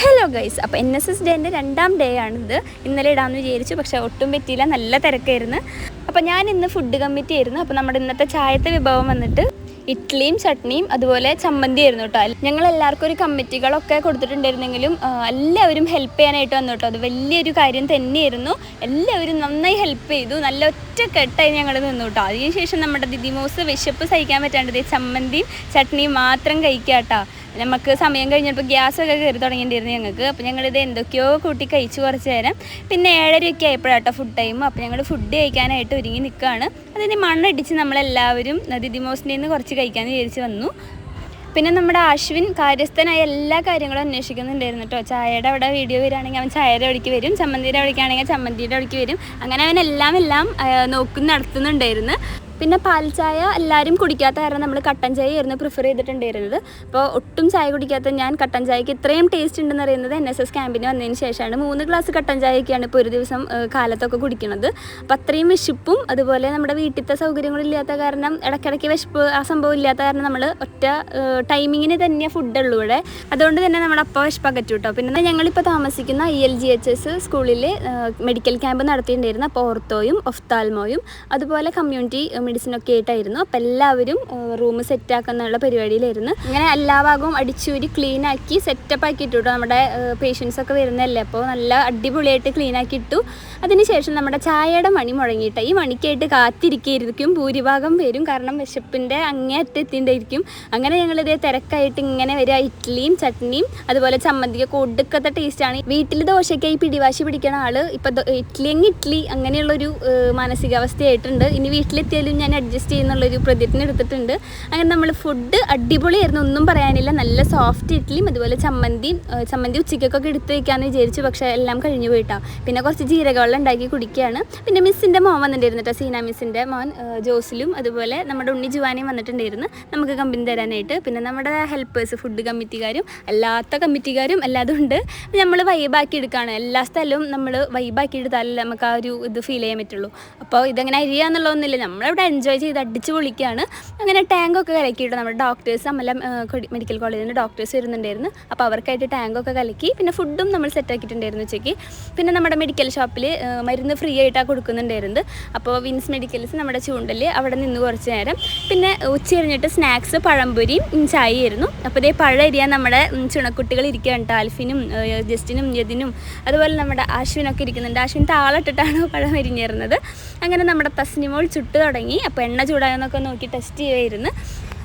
Hello guys അപ്പോൾ N S S ഡേന്റെ രണ്ടാം ഡേ ആണിത്. ഇന്നലെ ഇടാമെന്ന് വിചാരിച്ചു പക്ഷേ ഒട്ടും പറ്റിയില്ല. നല്ല തിരക്കായിരുന്നു. അപ്പോൾ ഞാൻ ഇന്ന് ഫുഡ് കമ്മിറ്റി ആയിരുന്നു. അപ്പോൾ നമ്മുടെ ഇന്നത്തെ ചായത്തെ വിഭവം വന്നിട്ട് ഇഡ്ഡലിയും ചട്നിയും അതുപോലെ ചമ്മന്തി ആയിരുന്നു കേട്ടോ. ഞങ്ങൾ എല്ലാവർക്കും ഒരു കമ്മിറ്റികളൊക്കെ കൊടുത്തിട്ടുണ്ടായിരുന്നെങ്കിലും എല്ലാവരും ഹെൽപ്പ് ചെയ്യാനായിട്ട് വന്നു കേട്ടോ. അത് വലിയൊരു കാര്യം തന്നെയായിരുന്നു. എല്ലാവരും നന്നായി ഹെൽപ്പ് ചെയ്തു. നല്ല ഒറ്റക്കെട്ടായി ഞങ്ങൾ നിന്നു കേട്ടോ അതിനുശേഷം നമ്മുടെ ദിദിമോസ് വിശപ്പ് സഹിക്കാൻ പറ്റാണ്ട് ദേ ചമ്മന്തിയും ചട്നിയും മാത്രം കഴിക്കുക കേട്ടോ നമുക്ക് സമയം കഴിഞ്ഞപ്പോൾ ഗ്യാസൊക്കെ കയറി തുടങ്ങിയിട്ടുണ്ടായിരുന്നു ഞങ്ങൾക്ക്. അപ്പോൾ ഞങ്ങളിത് എന്തൊക്കെയോ കൂട്ടി കഴിച്ചു കുറച്ച് നേരം. പിന്നെ ഏഴരയൊക്കെ ആയപ്പോഴാട്ടോ ഫുഡ് ടൈം അപ്പോൾ ഞങ്ങൾ ഫുഡ് കഴിക്കാനായിട്ട് ഒരുങ്ങി നിൽക്കുകയാണ് അതിന് മണ്ണടിച്ച് നമ്മളെല്ലാവരും ദിദിമോസിന്റെ നിന്ന് കുറച്ച് കഴിക്കാമെന്ന് വിചാരിച്ച് വന്നു. പിന്നെ നമ്മുടെ അശ്വിൻ കാര്യസ്ഥനായ എല്ലാ കാര്യങ്ങളും അന്വേഷിക്കുന്നുണ്ടായിരുന്നു കേട്ടോ. ചായയുടെ അവിടെ വീഡിയോ വരികയാണെങ്കിൽ അവൻ ചായയുടെ അവിടേക്ക് വരും ചമ്മന്തിയുടെ അവിടേക്കാണെങ്കിൽ ചമ്മന്തിയുടെ അവിടേക്ക് വരും. അങ്ങനെ അവൻ എല്ലാം എല്ലാം നോക്കി നടത്തുന്നുണ്ടായിരുന്നു. പിന്നെ പാൽ ചായ എല്ലാവരും കുടിക്കാത്ത കാരണം നമ്മൾ കട്ടൻ ചായ ആയിരുന്നു പ്രിഫർ ചെയ്തിട്ടുണ്ടായിരുന്നത്. അപ്പോൾ ഒട്ടും ചായ കുടിക്കാത്ത ഞാൻ കട്ടൻ ചായക്ക് ഇത്രയും ടേസ്റ്റ് ഉണ്ടെന്ന് അറിയുന്നത് എൻ എസ് എസ് ക്യാമ്പിന് വന്നതിന് ശേഷമാണ്. മൂന്ന് ഗ്ലാസ് കട്ടൻ ചായയൊക്കെയാണ് ഇപ്പോൾ ഒരു ദിവസം കാലത്തൊക്കെ കുടിക്കുന്നത്. അപ്പോൾ അത്രയും വിശപ്പും അതുപോലെ നമ്മുടെ വീട്ടിലത്തെ സൗകര്യങ്ങളില്ലാത്ത കാരണം ഇടയ്ക്കിടയ്ക്ക് വിശപ്പ് ആ സംഭവം ഇല്ലാത്ത കാരണം നമ്മൾ ഒറ്റ ടൈമിങ്ങിന് തന്നെ ഫുഡ് ഉള്ളൂ ഇവിടെ. അതുകൊണ്ട് തന്നെ നമ്മുടെ അപ്പോൾ വിശപ്പ് അകറ്റു കേട്ടോ. പിന്നെ ഞങ്ങളിപ്പോൾ താമസിക്കുന്ന E L G H S സ്കൂളിൽ മെഡിക്കൽ ക്യാമ്പ് നടത്തിയിട്ടുണ്ടായിരുന്നു. അപ്പോൾ ഓർത്തോയും ഒഫ്താൽമോയും അതുപോലെ കമ്മ്യൂണിറ്റി മെഡിസിനൊക്കെ ആയിട്ടായിരുന്നു. അപ്പോൾ എല്ലാവരും റൂം സെറ്റ് ആക്കാന്നുള്ള പരിപാടിയിലായിരുന്നു. ഇങ്ങനെ എല്ലാ ഭാഗവും അടിച്ചൂരി ക്ലീനാക്കി സെറ്റപ്പ് ആക്കി ഇട്ടു കേട്ടോ നമ്മുടെ പേഷ്യൻസ് ഒക്കെ വരുന്നതല്ലേ? അപ്പോൾ നല്ല അടിപൊളിയായിട്ട് ക്ലീൻ ആക്കി ഇട്ടു. അതിനുശേഷം നമ്മുടെ ചായയുടെ മണി മുഴങ്ങിയിട്ട്. ഈ മണിക്കായിട്ട് കാത്തിരിക്കുകയായിരിക്കും ഭൂരിഭാഗം പേരും കാരണം വിശപ്പിന്റെ അങ്ങേ അറ്റെത്തിണ്ടായിരിക്കും അങ്ങനെ ഞങ്ങളിത് തിരക്കായിട്ട് ഇങ്ങനെ വരിക. ഇഡ്ഡലിയും ചട്നിയും അതുപോലെ ചമ്മന്തിയൊക്കെ ഒടുക്കത്തെ ടേസ്റ്റാണ് വീട്ടിൽ ദോശയ്ക്കായി പിടിവാശി പിടിക്കണ ആൾ ഇപ്പം ഇഡ്ഡലി ഇഡ്ലി അങ്ങനെയുള്ളൊരു മാനസികാവസ്ഥയായിട്ടുണ്ട്. ഇനി വീട്ടിലെത്തിയാലും ഞാൻ അഡ്ജസ്റ്റ് ചെയ്യുന്നുള്ളൊരു പ്രതിജ്ഞ എടുത്തിട്ടുണ്ട്. അങ്ങനെ നമ്മൾ ഫുഡ് അടിപൊളിയായിരുന്നു. ഒന്നും പറയാനില്ല. നല്ല സോഫ്റ്റ് ഇഡ്ഡലിയും അതുപോലെ ചമ്മന്തിയും ചമ്മന്തി ഉച്ചയ്ക്കൊക്കെ എടുത്ത് വയ്ക്കാമെന്ന് വിചാരിച്ചു. പക്ഷേ എല്ലാം കഴിഞ്ഞു പോയിട്ടാണ് പിന്നെ കുറച്ച് ജീരകവെള്ളം ഉണ്ടാക്കി കുടിക്കുകയാണ്. പിന്നെ മിസ്സിന്റെ മോൻ വന്നിട്ടുണ്ടായിരുന്നു കേട്ടോ സീന മിസ്സിന്റെ മോൻ ജോസിലും അതുപോലെ നമ്മുടെ ഉണ്ണി ജുവാനയും വന്നിട്ടുണ്ടായിരുന്നു. നമുക്ക് കമ്പനി തരാനായിട്ട്. പിന്നെ നമ്മുടെ ഹെൽപ്പേഴ്സ് ഫുഡ് കമ്മിറ്റിക്കാരും അല്ലാത്ത കമ്മിറ്റിക്കാരും എല്ലാതും ഉണ്ട്. നമ്മൾ വൈബാക്കി എടുക്കുകയാണ് എല്ലാ സ്ഥലവും നമ്മൾ വൈബാക്കി എടുത്താലല്ലേ നമുക്ക് ആ ഒരു ഇത് ഫീൽ ചെയ്യാൻ പറ്റുള്ളൂ. അപ്പോൾ ഇതെങ്ങനെ അരിയാന്നുള്ളതൊന്നുമില്ല. നമ്മളിവിടെ എൻജോയ് ചെയ്ത് അടിച്ച് പൊളിക്കുകയാണ്. അങ്ങനെ ടാങ്കൊക്കെ കലക്കിയിട്ട് നമ്മുടെ ഡോക്ടേഴ്സ് അമ്മല മെഡിക്കൽ കോളേജിന്റെ ഡോക്ടേഴ്സ് വരുന്നുണ്ടായിരുന്നു. അപ്പോൾ അവർക്കായിട്ട് ടാങ്കൊക്കെ കലക്കി പിന്നെ ഫുഡും നമ്മൾ സെറ്റ് ആക്കിയിട്ടുണ്ടായിരുന്നു ഉച്ചയ്ക്ക്. പിന്നെ നമ്മുടെ മെഡിക്കൽ ഷോപ്പിൽ മരുന്ന് ഫ്രീ ആയിട്ടാണ് കൊടുക്കുന്നുണ്ടായിരുന്നത്. അപ്പോൾ വിൻസ് മെഡിക്കൽസ് നമ്മുടെ ചൂണ്ടൽ അവിടെ നിന്ന് കുറച്ച് നേരം. പിന്നെ ഉച്ച കഴിഞ്ഞിട്ട് സ്നാക്സ് പഴംപൊരിയും ചായയായിരുന്നു അപ്പോൾ ഇതേ പഴം അരിയാൻ നമ്മുടെ ചുണക്കുട്ടികൾ ഇരിക്കുകയാണ്. ട്ടോ. ആൽഫിനും ജസ്റ്റിനും യതിനും അതുപോലെ നമ്മുടെ അശ്വിനൊക്കെ ഇരിക്കുന്നുണ്ട്. അശ്വിൻ താളിട്ടിട്ടാണ് പഴം അരിഞ്ഞിരുന്നത്. അങ്ങനെ നമ്മുടെ തസ്നിമോൾ ചുട്ട് തുടങ്ങി. അപ്പോൾ എണ്ണ ചൂടായെന്നൊക്കെ നോക്കി ടെസ്റ്റ് ചെയ്യുമായിരുന്നു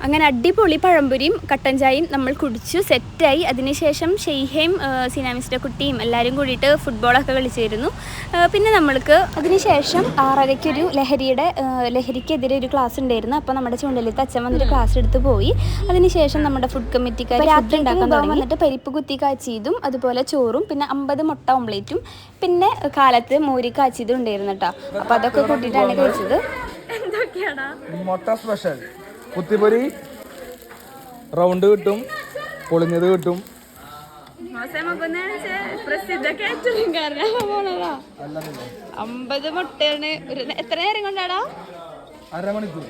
അങ്ങനെ അടിപൊളി പഴംപൊരിയും കട്ടൻ ചായയും നമ്മൾ കുടിച്ചു സെറ്റായി. അതിനുശേഷം ഷെയ്ഹയും സിനാമിസിന്റെ കുട്ടിയും എല്ലാവരും കൂടിയിട്ട് ഫുട്ബോളൊക്കെ കളിച്ചിരുന്നു. പിന്നെ നമ്മൾക്ക് അതിനുശേഷം ആറരയ്ക്കൊരു ലഹരിയുടെ ലഹരിക്കെതിരെ ഒരു ക്ലാസ് ഉണ്ടായിരുന്നു. അപ്പോൾ നമ്മുടെ ചൂണ്ടലിത്ത് അച്ഛൻ വന്നിട്ട് ക്ലാസ് എടുത്ത് പോയി. അതിനുശേഷം നമ്മുടെ ഫുഡ് കമ്മിറ്റിക്കാർ രാത്രി ഉണ്ടാക്കാൻ തുടങ്ങി. വന്നിട്ട് പരിപ്പ് കുത്തി കാച്ചിയതും അതുപോലെ ചോറും പിന്നെ അമ്പത് മുട്ട ഓംലേറ്റും പിന്നെ കാലത്ത് മോരി കാച്ചിയതും ഉണ്ടായിരുന്നു കേട്ടോ. അപ്പോൾ അതൊക്കെ കൂട്ടിയിട്ടാണ് കഴിച്ചത്. എന്തൊക്കെയാടാ മുട്ട സ്പെഷ്യൽ കുത്തിപ്പൊരി റൗണ്ട് കിട്ടും പൊളിഞ്ഞത് കിട്ടും. പ്രസിദ്ധ കാറ്ററിംഗ് പോണതാ അമ്പത് മുട്ടയാണ്. ഒരു എത്ര നേരം കൊണ്ടാടാ? അരമണിക്കൂർ.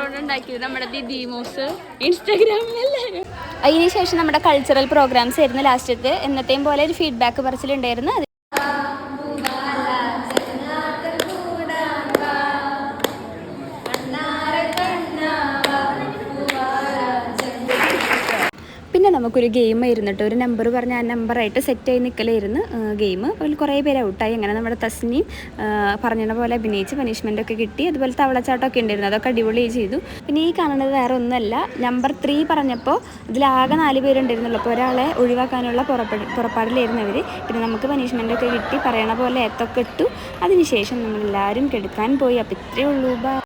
കൊണ്ട് ഉണ്ടാക്കിയത് നമ്മുടെ ദിദീമോസ് ഇൻസ്റ്റാഗ്രാമിലല്ലേ അതിനുശേഷം നമ്മുടെ കൾച്ചറൽ പ്രോഗ്രാംസ് ആയിരുന്നു ലാസ്റ്റത്തെ എന്നത്തെയും പോലെ ഒരു ഫീഡ്ബാക്ക് പറച്ചിലുണ്ടായിരുന്നു. നമുക്കൊരു ഗെയിം ഇരുന്നിട്ട് ഒരു നമ്പർ പറഞ്ഞ് ആ നമ്പറായിട്ട് സെറ്റായി നിൽക്കലായിരുന്നു ഗെയിം അതിൽ കുറേ പേര് ഔട്ടായി അങ്ങനെ നമ്മുടെ തസ്നിയും പറഞ്ഞ പോലെ അഭിനയിച്ച് പനിഷ്മെന്റ് ഒക്കെ കിട്ടി. അതുപോലെ തവളച്ചാട്ടമൊക്കെ ഉണ്ടായിരുന്നു. അതൊക്കെ അടിപൊളി ചെയ്തു. പിന്നെ ഈ കാണുന്നത് വേറെ ഒന്നുമല്ല. നമ്പർ ത്രീ പറഞ്ഞപ്പോൾ ഇതിലാകെ നാല് പേരുണ്ടായിരുന്നുള്ളൂ. അപ്പോൾ ഒരാളെ ഒഴിവാക്കാനുള്ള പുറപ്പെടി പുറപ്പാടിലായിരുന്നു അവർ പിന്നെ നമുക്ക് പനിഷ്മെന്റ് ഒക്കെ കിട്ടി. പറയണ പോലെ എത്തൊക്കെ ഇട്ടു. അതിനുശേഷം നമ്മളെല്ലാവരും കെടുക്കാൻ പോയി. അപ്പോൾ ഇത്രയേ ഉള്ളൂ.